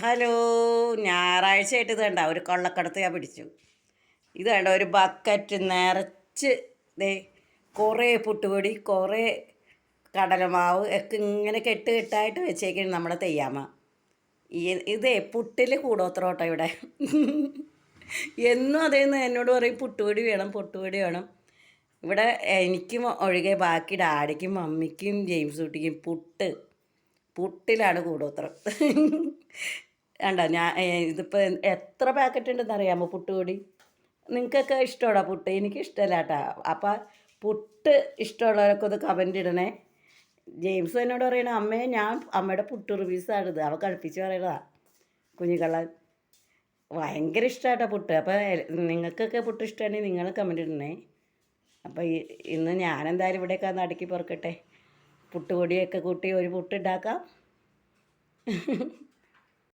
Hello ഞായറാഴ്ച ആയിട്ട് ഇത് കണ്ട ഒരു കൊള്ളക്കടത്ത് ഞാൻ പിടിച്ചു. ഇത് കണ്ട ഒരു ബക്കറ്റ് നിറച്ച് ദേ കുറേ പുട്ടുപൊടി കുറേ കടലമാവ് ഒക്കെ ഇങ്ങനെ കെട്ട് കെട്ടായിട്ട് വെച്ചേക്കാണ് നമ്മുടെ തെയ്യാമ്മ. ഈ ഇതേ പുട്ടിൽ കൂടോത്രോട്ടോ ഇവിടെ. എന്നും അതേന്ന് എന്നോട് പറയും പുട്ടുപൊടി വേണം പുട്ടുപൊടി വേണം. ഇവിടെ എനിക്കും ഒഴികെ ബാക്കി ഡാഡിക്കും മമ്മിക്കും ജെയിംസ് കുട്ടിക്കും പുട്ട്. പുട്ടിലാണ് കൂടോത്രം. വേണ്ട ഞാൻ ഇതിപ്പോൾ എത്ര പാക്കറ്റ് ഉണ്ടെന്ന് അറിയാമോ പുട്ടുപൊടി നിങ്ങൾക്കൊക്കെ ഇഷ്ടമാണോ പുട്ട്? എനിക്ക് ഇഷ്ടമല്ല കേട്ടോ. അപ്പം പുട്ട് ഇഷ്ടമുള്ളവരൊക്കെ ഒന്ന് കമന്റ് ഇടണേ. ജെയിംസ് എന്നോട് പറയണ അമ്മയെ ഞാൻ അമ്മയുടെ പുട്ട് റിവ്യൂസാണിത് അവ കളിപ്പിച്ച് പറയണതാ കുഞ്ഞിക്കള്ളൻ ഭയങ്കര ഇഷ്ടമായിട്ടാ പുട്ട്. അപ്പോൾ നിങ്ങൾക്കൊക്കെ പുട്ട് ഇഷ്ടമാണെങ്കിൽ നിങ്ങൾ കമന്റ് ഇടണേ. അപ്പോൾ ഇന്ന് ഞാനെന്തായാലും ഇവിടെയൊക്കെ ഒന്ന് അടുക്കി പൊറുക്കട്ടെ. പുട്ടുപൊടിയൊക്കെ കൂട്ടി ഒരു പുട്ടുണ്ടാക്കാം